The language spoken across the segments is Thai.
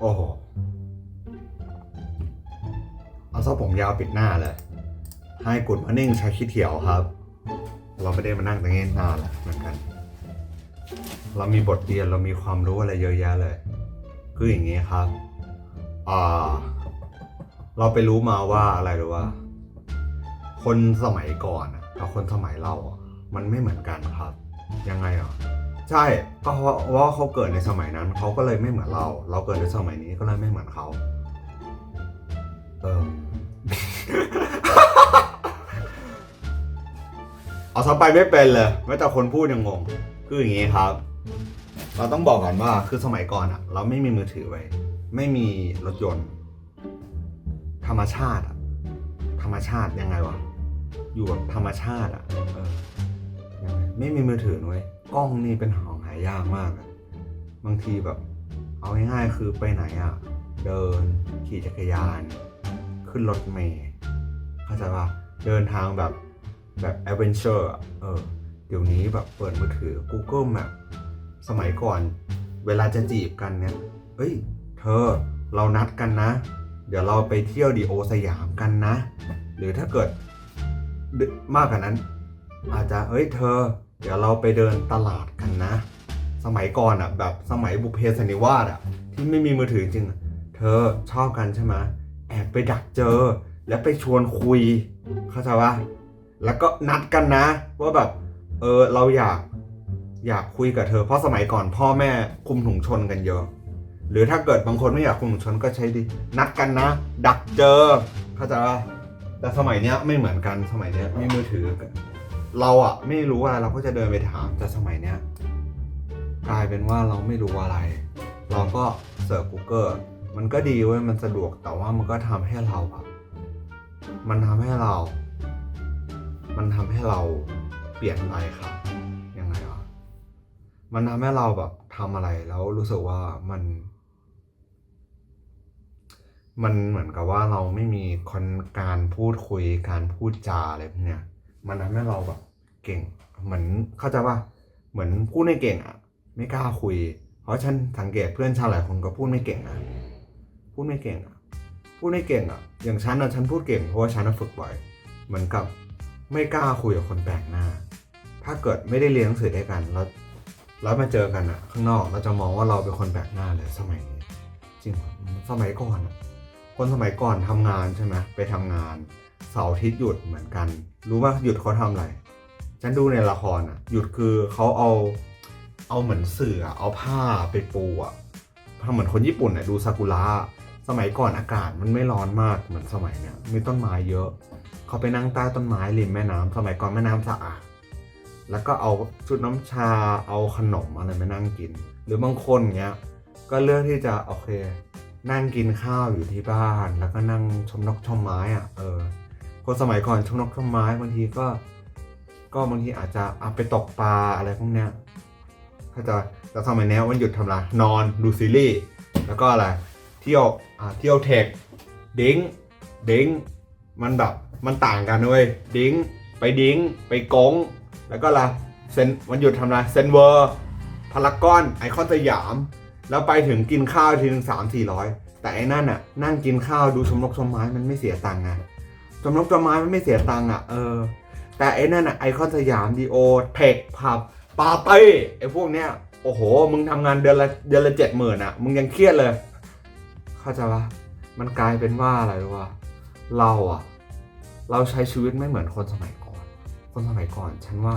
โอ้โห เอาซะผมยาวปิดหน้าเลย ให้กุดมานิ่งชาคิดเถียวครับ เราไม่ได้มานั่งตรงนี้นานแล้วเหมือนกัน เรามีบทเรียนเรามีความรู้อะไรเยอะแยะเลย คืออย่างนี้ครับ อ่า เราไปรู้มาว่าอะไรรู้ว่า คนสมัยก่อนกับคนสมัยเรา มันไม่เหมือนกันครับ ยังไงอะ ใช่ก็เพราะว่าเขาเกิดในสมัยนั้นเขาก็เลยไม่เหมือนเรา เราเกิดในสมัยนี้ก็เลยไม่เหมือนเขาเออเอาซะไปไม่เป็นเลยแม้แต่คนพูดยังงงคืออย่างนี้ครับ เราต้องบอกก่อนว่าคือสมัยก่อนอะเราไม่มีมือถือไว้ ไม่มีรถยนต์ ธรรมชาติอะธรรมชาติยังไงวะอยู่แบบธรรมชาติอะเออยังไงไม่มีมือถือด้วย กล้องนี่เป็นของหายากมากอะบางทีแบบ เอาง่ายๆคือไปไหนอะเดินขี่จักรยาน ขึ้นรถเมล์เข้าใจปะเดินทางแบบแบบแอดเวนเจอร์เออเดี๋ยวนี้แบบเปิดมือถือ Google Map สมัยก่อนเวลาจะจีบกันเนี่ยเฮ้ย เธอเรานัดกันนะ เดี๋ยวเราไปเที่ยวดีโอสยามกันนะ หรือถ้าเกิดมากกว่านั้น อาจจะเฮ้ยเธอ เดี๋ยวเราไปเดินตลาดกันนะ สมัยก่อนอะแบบสมัยบุพเพสันนิวาสอะที่ไม่มีมือถือจริง เธอชอบกันใช่ไหมแอบไปดักเจอ แล้วไปชวนคุยเข้าใจปะแล้วก็นัดกันนะ ว่าแบบเออเราอยากอยากคุยกับเธอ เพราะสมัยก่อนพ่อแม่คุมถุงชนกันเยอะ หรือถ้าเกิดบางคนไม่อยากคุมถุงชนก็ใช้ดินัดกันนะ ดักเจอเข้าใจปะแต่สมัยเนี้ยไม่เหมือนกันสมัยเนี้ยมีมือถือ เราอะไม่รู้อะไรเราก็จะเดินไปถามแต่สมัยเนี้ยกลายเป็นว่าเราไม่รู้อะไร เราก็เสิร์ช Google มันก็ดีเว้ยมันสะดวกแต่ว่ามันก็ทำให้เราอะมันทำให้เรา มันทำให้เราเปลี่ยนไปครับยังไงวะมันทำให้เราแบบทำอะไรแล้วรู้สึกว่ามัน มันเหมือนกับว่าเราไม่มีคนการพูดคุยการพูดจาอะไรพวกเนี้ย มันทำให้เราแบบเก่ง เหมือนเข้าใจว่าเหมือนพูดไม่เก่งอะ ไม่กล้าคุย เพราะฉันสังเกตเพื่อนชาวหลายคนก็พูดไม่เก่งนะพูดไม่เก่งอะพูดไม่เก่งอะ อย่างฉันนะฉันพูดเก่งเพราะว่าฉันน่ะฝึกบ่อย เหมือนกับไม่กล้าคุยกับคนแปลกหน้า ถ้าเกิดไม่ได้เรียนหนังสือด้วยกันแล้วแล้วมาเจอกันอะ ข้างนอกเราจะมองว่าเราเป็นคนแปลกหน้าเลยสมัยนี้จริงเหรอสมัยก่อนอะคนสมัยก่อนทำงานใช่ไหมไปทำงานเสาร์อาทิตย์หยุดเหมือนกัน รู้ว่าหยุดเขาทำอะไร ฉันดูในละครอะ หยุดคือเขาเอาเอาเหมือนเสื่อเอาผ้าไปปูอะทำเหมือนคนญี่ปุ่นอะดูซากุระสมัยก่อนอากาศมันไม่ร้อนมากเหมือนสมัยเนี้ยมีต้นไม้เยอะ เขาไปนั่งใต้ต้นไม้ริมแม่น้ำสมัยก่อนแม่น้ำสะอาดแล้วก็เอาชุดน้ำชาเอาขนมอะไรมานั่งกิน หรือบางคนเงี้ยก็เลือกที่จะโอเค นั่งกินข้าวอยู่ที่บ้าน แล้วก็นั่งชมนกชมไม้อะเออ คนสมัยก่อนชมนกชมไม้บางทีก็ ก็บางทีอาจจะเอาไปตกปลาอะไรพวกเนี้ยถ้าใจะสมัยนี้วันหยุดทำอะไรนอนดูซีรีส์แล้วก็อะไรเที่ยวอ่าเที่ยวเทคดิ้งดิ้งมันแบบมันต่างกันเว้ยดิ้งไปดิ้งไปกง แล้วก็อะเซนวันหยุดทำอะไรเซนเวอร์พารากอนไอคอนสยาม แล้วไปถึงกินข้าวทีนึงสามสี่ร้อยแต่ไอ้นั่นน่ะนั่งกินข้าวดูชมนกชมไม้มันไม่เสียตังค์ไง ชมนกชมไม้มันไม่เสียตังค์อะ เออ แต่ไอ้นั่นอะไอคอนสยามดีโอเทคผับปาร์ตี้ไอ้พวกเนี้ย โอ้โห มึงทำงานเดือนละเดือนละเจ็ดหมื่นอะ มึงยังเครียดเลย เข้าใจปะมันกลายเป็นว่าอะไรรู้ปะเราอะ เราใช้ชีวิตไม่เหมือนคนสมัยก่อน คนสมัยก่อน ฉันว่า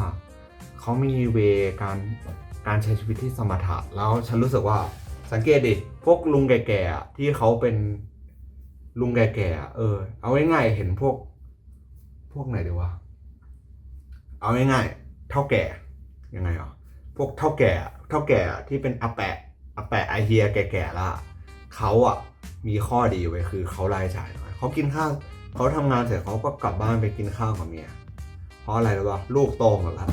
เขามีเวการการใช้ชีวิตที่สมถะแล้วฉันรู้สึกว่าสังเกตดิพวกลุงแก่ๆที่เขาเป็น ลุงแก่ๆเออ เอาง่ายๆเห็นพวก พวกไหนดีวะ เอาง่ายๆเท่าแก่ยังไงอะพวกเท่าแก่เท่าแก่ที่เป็นอาแปะอาแปะไอเฮียแก่ๆละเขาอะ มีข้อดีไว้คือเขารายจ่ายน้อยเขากินข้าวเขาทำงานเสร็จเขาก็กลับบ้านไปกินข้าวกับเมียเพราะอะไรรู้ป่ะลูกโตหมดแล้ว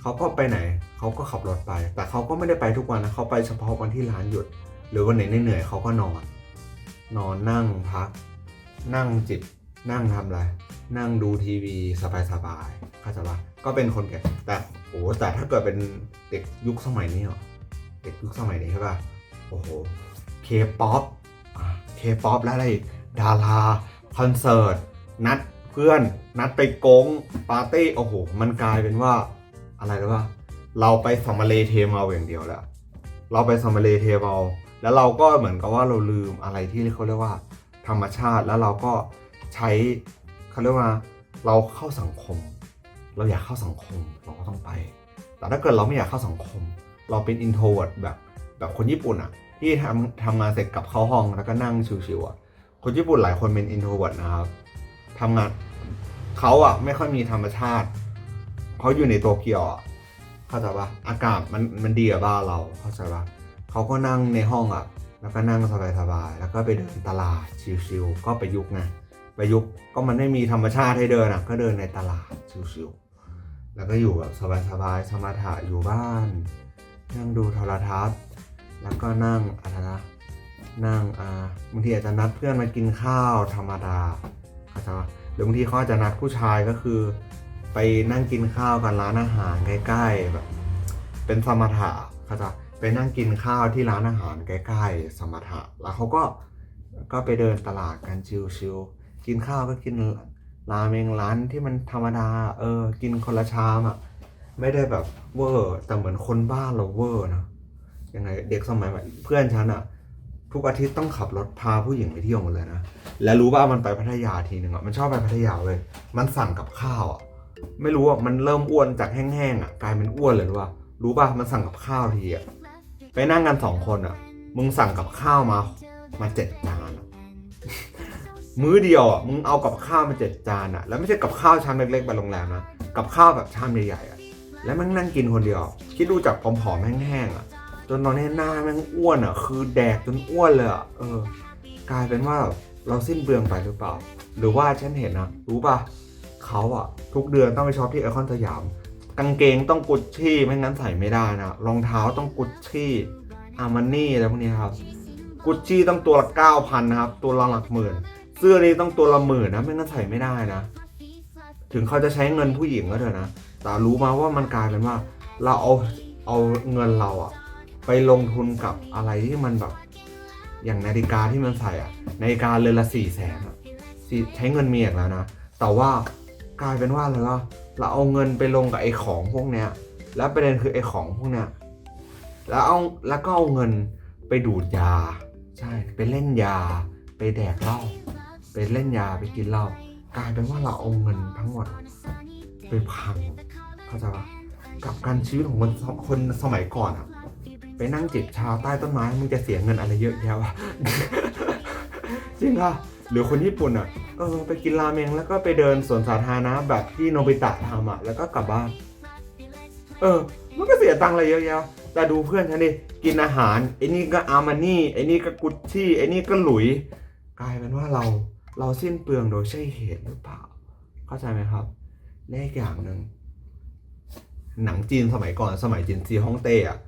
เขาก็ไปไหนเขาก็ขับรถไป แต่เขาก็ไม่ได้ไปทุกวันนะเขาไปเฉพาะวันที่ร้านหยุด หรือวันไหนเหนื่อยเขาก็นอน นอนนั่งพัก นั่งจิบนั่งทำอะไร นั่งดูทีวีสบายๆเข้าใจปะก็เป็นคนแก่แต่โอ้แต่ถ้าเกิดเป็นเด็กยุคสมัยนี้เหรอเด็กยุคสมัยนี้ใช่ปะโอ้โหเคป๊อปเคป๊อปและอะไรอีกดาราคอนเสิร์ตนัดเพื่อนนัดไปโกงปาร์ตี้โอ้โหมันกลายเป็นว่าอะไรรู้ป่ะเราไปสมมาเลเทเมาอย่างเดียวแล้ว เราไปสมมาเลเทเมา แล้วเราก็เหมือนกับว่าเราลืมอะไรที่เขาเรียกว่า ธรรมชาติแล้วเราก็ใช้เขาเรียกว่าเราเข้าสังคม เราอยากเข้าสังคมเราก็ต้องไป แต่ถ้าเกิดเราไม่อยากเข้าสังคม เราเป็น introvert แบบแบบคนญี่ปุ่นอะที่ทำทำงานเสร็จกลับเข้าห้องแล้วก็นั่งชิวๆอะคนญี่ปุ่นหลายคนเป็น introvert นะครับทำงานเขาอะไม่ค่อยมีธรรมชาติเขาอยู่ในโตเกียวอะเข้าใจปะอากาศมันมันดีกว่าบ้านเราเข้าใจปะ เขาก็นั่งในห้องอะ แล้วก็นั่งสบายๆ แล้วก็ไปเดินตลาดชิวๆ ก็ไปยุกไงไปยุกก็มันไม่มีธรรมชาติให้เดินอะ ก็เดินในตลาดชิวๆ แล้วก็อยู่แบบสบายๆ สมถะอยู่บ้าน นั่งดูโทรทัศน์ แล้วก็นั่งอะไรนะนั่งอ่าบางทีอาจจะนัดเพื่อนมากินข้าวธรรมดาเข้าใจหรือบางทีเขาอาจจะนัดผู้ชายก็คือ ไปนั่งกินข้าวกันร้านอาหารใกล้ๆแบบ เป็นสมถะเข้าใจ ไปนั่งกินข้าวที่ร้านอาหารใกล้ๆสมถะ แล้วเขาก็ก็ไปเดินตลาดกันชิวๆกินข้าวก็กินราเมงร้านที่มันธรรมดา เออ กินคนละชามอะ ไม่ได้แบบเวอร์ แต่เหมือนคนบ้านเราเวอร์นะยังไงเด็กสมัยใหม่เพื่อนฉันอะ ทุกอาทิตย์ต้องขับรถพาผู้หญิงไปเที่ยวหมดเลยนะ แล้วรู้ว่ามันไปพัทยาทีหนึ่งอะ มันชอบไปพัทยาเลย มันสั่งกับข้าวอะ ไม่รู้อะมันเริ่มอ้วนจากแห้งๆอะ กลายเป็นอ้วนเลยรู้ป่ะรู้ป่ะ มันสั่งกับข้าวทีอะ ไปนั่งกันสองคนอะ มึงสั่งกับข้าวมา มาเจ็ดจานมื้อเดียวอะมึงเอากับข้าวมาเจ็ดจานอะแล้วไม่ใช่กับข้าวชามเล็กๆไปโรงแรมนะกับข้าวแบบชามใหญ่ๆอะแล้วแม่งนั่งกินคนเดียว คิดดูจากผอมๆแห้งๆอะ จนตอนนี้หน้าแม่งอ้วนอะ คือแดกจนอ้วนเลยอะเออ กลายเป็นว่าเราสิ้นเปลืองไปหรือเปล่า หรือว่าฉันเห็นนะรู้ป่ะเขาอะ ทุกเดือนต้องไปช็อปที่ไอคอนสยาม กางเกงต้องกุชชี่ไม่งั้นใส่ไม่ได้นะรองเท้าต้องกุชชี่อาร์มานี่อะไรพวกนี้ครับกุชชี่ต้องตัวละเก้าพันนะครับ ตัวละหลักหมื่น เสื้อนี้ต้องตัวละหมื่นนะไม่งั้นใส่ไม่ได้นะ ถึงเขาจะใช้เงินผู้หญิงก็เถอะนะแต่รู้มาว่ามันกลายเป็นว่า เราเอาเอาเงินเราอะไปลงทุนกับอะไรที่มันแบบ อย่างนาฬิกาที่มันใส่อะนาฬิกาเรือนละสี่แสนอะใช้เงินเมียกแล้วนะแต่ว่ากลายเป็นว่าอะไรวะ เราเอาเงินไปลงกับไอ้ของพวกเนี้ย แล้วประเด็นคือไอ้ของพวกเนี้ยแล้วเอาแล้วก็เอาเงินไปดูดยา ใช่ไปเล่นยา ไปแดกเหล้าไปเล่นยาไปกินเหล้ากลายเป็นว่าเราเอาเงินทั้งหมดไปพังเข้าใจปะกับการชีวิตของคนคนสมัยก่อนอะไปนั่งจิบชาใต้ต้นไม้มึงจะเสียเงินอะไรเยอะแยะวะจริงป่ะหรือคนญี่ปุ่นอะ เออไปกินราเมงแล้วก็ไปเดินสวนสาธารณะแบบที่โนบิตะทำอะแล้วก็กลับบ้าน เออ มันก็เสียตังค์อะไรเยอะแยะแต่ดูเพื่อนฉันดิกินอาหารไอ้นี่ก็อาร์มานี่ไอ้นี่ก็กุชชี่ไอ้นี่ก็หลุย กลายเป็นว่าเราเราสิ้นเปลืองโดยใช่เหตุหรือเปล่า เข้าใจไหมครับและอีกอย่างหนึ่งหนังจีนสมัยก่อนสมัยจีนซีฮ่องเต้อะ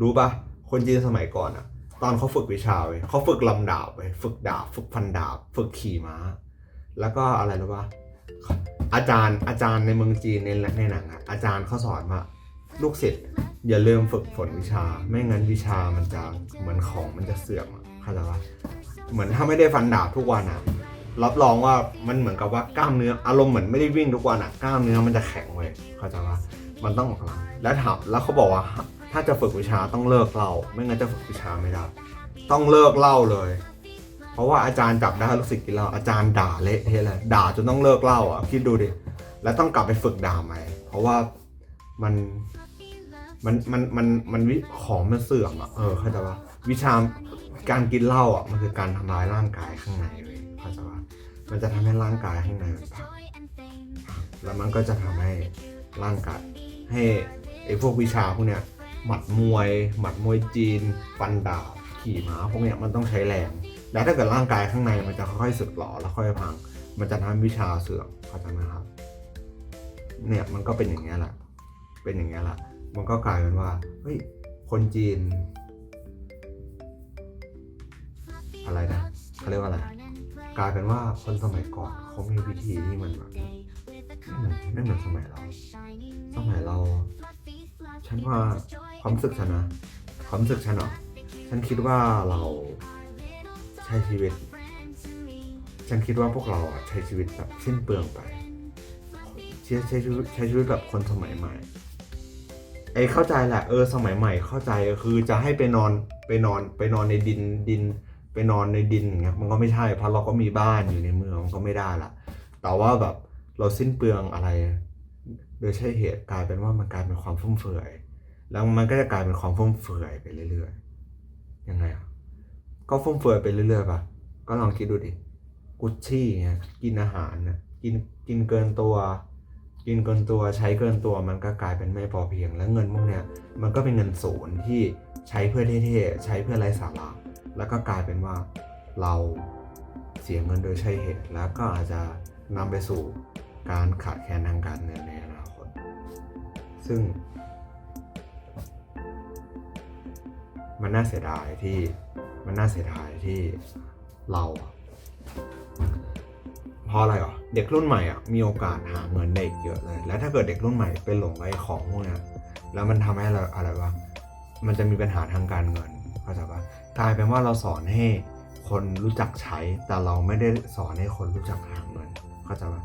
รู้ปะคนจีนสมัยก่อนอะตอนเขาฝึกวิชาเว้ยเขาฝึกลำดาบเว้ยฝึกดาบ ฝึกฟันดาบ ฝึกขี่ม้า แล้วก็อะไรรู้ปะอาจารย์อาจารย์ในเมืองจีนในในหนังอะอาจารย์เขาสอนว่าลูกศิษย์อย่าลืมฝึกฝนวิชา ไม่งั้นวิชามันจะเหมือนของมันจะเสื่อมเข้าใจปะเหมือนถ้าไม่ได้ฟันดาบทุกวันอะรับรองว่ามันเหมือนกับว่ากล้ามเนื้ออารมณ์เหมือนไม่ได้วิ่งทุกวันอะกล้ามเนื้อมันจะแข็งเว้ยเข้าใจปะมันต้องออกกำลังแล้วถามแล้วเขาบอกว่าถ้าจะฝึกวิชาต้องเลิกเหล่า ไม่งั้นจะฝึกวิชาไม่ได้ ต้องเลิกเหล่าเลย ราะว่าอาจารย์จับได้ลูกศิษย์กินเหล้าอาจารย์ด่าเละเทะเลยด่าจนต้องเลิกเหล่าอะคิดดูดิแล้วต้องกลับไปฝึกด่าใหม่เพราะว่ามันมันมันมันมันวิของมันเสื่อมอะเออเข้าใจปะวิชาการกินเหล้าอะมันคือการทำลายร่างกายข้างในเลยเข้าใจปะมันจะทำให้ร่างกายข้างในมันพังแล้วมันก็จะทำให้ร่างกายให้ไอ้พวกวิชาพวกเนี้ยหมัดมวย หมัดมวยจีน ฟันดาบขี่ม้าพวกเนี้ยมันต้องใช้แรง แล้วถ้าเกิดร่างกายข้างในมันจะค่อยๆสึกหรอแล้วค่อยพัง มันจะทำวิชาเสื่อมเข้าใจไหมครับ เนี่ยมันก็เป็นอย่างเงี้ยแหละ เป็นอย่างเงี้ยแหละ มันก็กลายเป็นว่าเฮ้ยคนจีน อะไรนะเขาเรียกว่าอะไร กลายเป็นว่าคนสมัยก่อนเขามีวิธีที่มันแบบไม่เหมือนไม่เหมือนสมัยเรา สมัยเรา ฉันว่าความสึกฉันนะความสึกฉันเหรอฉันคิดว่าเรา ช้ชีวิต ฉันคิดว่าพวกเราอะใช้ชีวิตแบบสิ้นเปลืองไปใช้ใช้ชีวิตใช้ชีวิตแบบคนสมัยใหม่ไอ้เข้าใจแหละเออสมัยใหม่เข้าใจคือจะให้ไปนอนไปนอนไปนอนในดินดิน ไปนอนในดินอย่างเงี้ยมันก็ไม่ใช่เพราะเราก็มีบ้านอยู่ในเมืองมันก็ไม่ได้ละแต่ว่าแบบเราสิ้นเปลืองอะไร โดยใช่เหตุกลายเป็นว่ามันกลายเป็นความฟุ่มเฟือย แล้วมันก็จะกลายเป็นความฟุ่มเฟือยไปเรื่อยๆยังไงอะ ก็ฟุ่มเฟือยไปเรื่อยๆป่ะ ก็ลองคิดดูดิ กุชชี่เนี่ยกินอาหารนะกินกินเกินตัว กินเกินตัวใช้เกินตัวมันก็กลายเป็นไม่พอเพียง แล้วเงินพวกเนี้ยมันก็เป็นเงินศูนย์ที่ใช้เพื่อเท่ๆใช้เพื่อไร้สาระแล้วก็กลายเป็นว่าเราเสียเงินโดยใช่เหตุ แล้วก็อาจจะนำไปสู่การขาดแคลนทางการเงินในอนาคต ซึ่ง มันน่าเสียดายที่ มันน่าเสียดายที่เราเพราะอะไรอะเด็กรุ่นใหม่อะมีโอกาสหาเงินได้อีกเยอะเลย แล้วถ้าเกิดเด็กรุ่นใหม่ไปหลงไอ้ของพวกเนี้ยแล้วมันทำให้เราอะไรวะมันจะมีปัญหาทางการเงินเข้าใจปะกลายเป็นว่าเราสอนให้คนรู้จักใช้แต่เราไม่ได้สอนให้คนรู้จักหาเงินเข้าใจปะ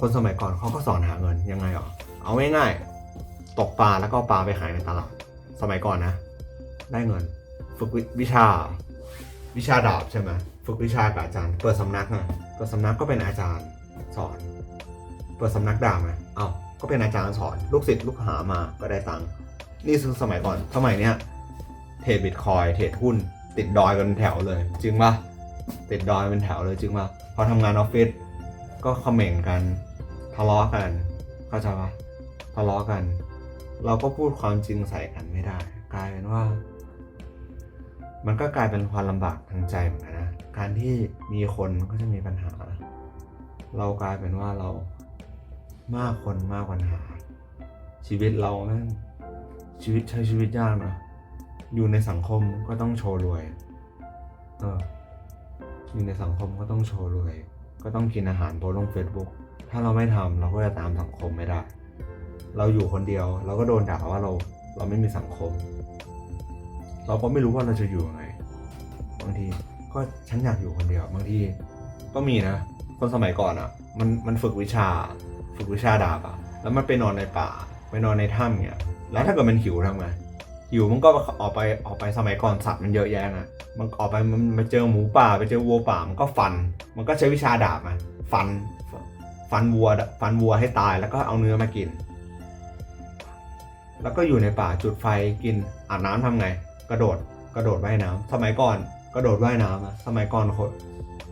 คนสมัยก่อนเขาก็สอนหาเงินยังไงอะเอาง่ายๆตกปลาแล้วก็ปลาไปขายในตลาดสมัยก่อนนะ ได้เงิน ฝึกวิวิชา วิชาดาบใช่ไหมฝึกวิชากับอาจารย์ เปิดสำนักไงเปิดสำนักก็เป็นอาจารย์สอน เปิดสำนักดาบไงเอ้าก็เป็นอาจารย์สอน ลูกศิษย์ลูกหามาก็ได้ตังค์นี่คือสมัยก่อนสมัยเนี้ยเทรดบิตคอยเทรดหุ้น ติดดอยกันแถวเลย จริงปะติดดอยเป็นแถวเลยจริงปะพอทำงานออฟฟิศก็คอมเมนต์กันทะเลาะกันเข้าใจปะทะเลาะกัน เราก็พูดความจริงใส่กันไม่ได้ กลายเป็นว่า มันก็กลายเป็นความลำบากทางใจเหมือนกันนะ การที่มีคนก็จะมีปัญหา เรากลายเป็นว่าเรามากคนมากปัญหา ชีวิตเราแม่งชีวิตใช้ชีวิตยากนะอยู่ในสังคมก็ต้องโชว์รวย เออ อยู่ในสังคมก็ต้องโชว์รวย ก็ต้องกินอาหารโพสลงเฟซบุ๊กถ้าเราไม่ทำเราก็จะตามสังคมไม่ได้ เราอยู่คนเดียว เราก็โดนด่าว่าเรา เราไม่มีสังคม เราก็ไม่รู้ว่าเราจะอยู่ยังไงบางทีก็ฉันอยากอยู่คนเดียวบางทีก็มีนะ คนสมัยก่อนอะ่ะ มันมันฝึกวิชา ฝึกวิชาดาบอะแล้วมันไปนอนในป่า ไปนอนในถ้ำเนี่ย แล้วถ้าเกิดมันหิวทำไงหิวมันก็ออกไปออกไปสมัยก่อนสัตว์มันเยอะแยะนะมันออกไปมันไปเจอหมูป่าไปเจอวัวป่ามันก็ฟัน มันก็ใช้วิชาดาบมาฟันฟันวัวฟันวัวให้ตายแล้วก็เอาเนื้อมากิน แล้วก็อยู่ในป่าจุดไฟกินอาบน้ำทำไง กระโดดกระโดดว่ายน้ำสมัยก่อนกระโดดว่ายน้ำอะสมัยก่อนคน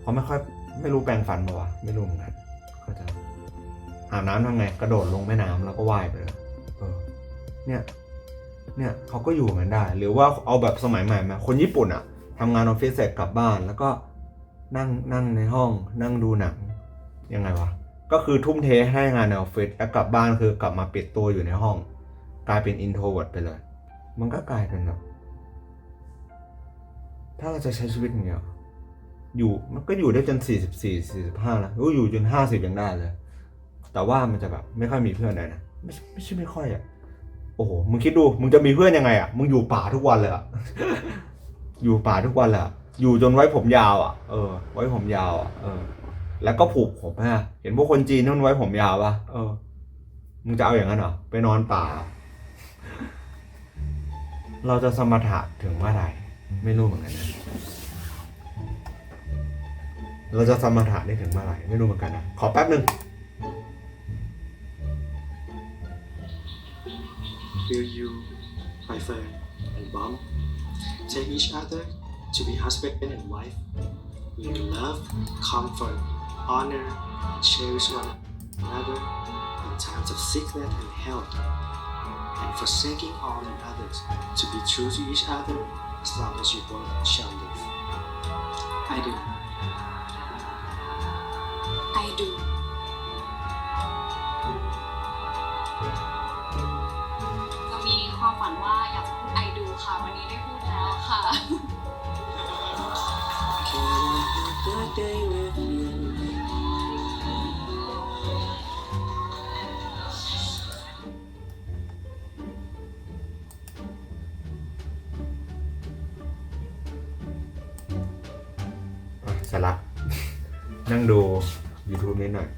เขาไม่ค่อยไม่รู้แปรงฟันปะวะไม่รู้เหมือนกันเขาใจะอาบน้ำทำไง กระโดดลงแม่น้ำแล้วก็ว่ายไปเลยเออ เนี่ย เนี่ยเขาก็อยู่กันได้ หรือว่าเอาแบบสมัยใหม่มาคนญี่ปุ่นอะทำงานออฟฟิศเสร็จกลับบ้าน แล้วก็นั่งนั่งในห้อง นั่งดูหนังยังไงวะก็คือทุ่มเทให้งานในออฟฟิศแล้วกลับบ้านคือกลับมาปิดตัวอยู่ในห้อง กลายเป็นอินโทรเวิร์ดไปเลย มันก็กลายเป็นแบบ ถ้าเราจะใช้ชีวิตอย่างเงี้ยอยู่มันก็อยู่ได้จนสี่สิบสี่สี่สิบห้านะก็อยู่จนห้าสิบยังได้เลย แต่ว่ามันจะแบบไม่ค่อยมีเพื่อนเลยนะไม่ใช่ไม่ใช่ไม่ค่อยอะโอ้โหมึงคิดดูมึงจะมีเพื่อนยังไงอะมึงอยู่ป่าทุกวันเลยอะอยู่ป่าทุกวันเลยอะอยู่จนไว้ผมยาวอะ เออ ไว้ผมยาวอะเออ แล้วก็ผูกผมฮะเห็นพวกคนจีนนั่นไว้ผมยาวปะเออ มึงจะเอาอย่างนั้นเหรอไปนอนป่า เราจะสมถะถึงเมื่อไหร่ ไม่รู้เหมือนกันนะเราจะสมถะได้ถึงเมื่อไหร่ไม่รู้เหมือนกันนะขอแป๊บหนึ่ง Will you, my friend and mom, take each other to be husband and wife? Will you love, comfort, honor, and cherish one another in times of sickness and health, and forsaking all the others to be true to each other as long as you both shall live? I do. I do จะมีความฝันว่าอยากจะพูด I do ค่ะ วันนี้ได้พูดแล้วค่ะ Can I have a day with you? นั่งดู YouTube นิดหน่อย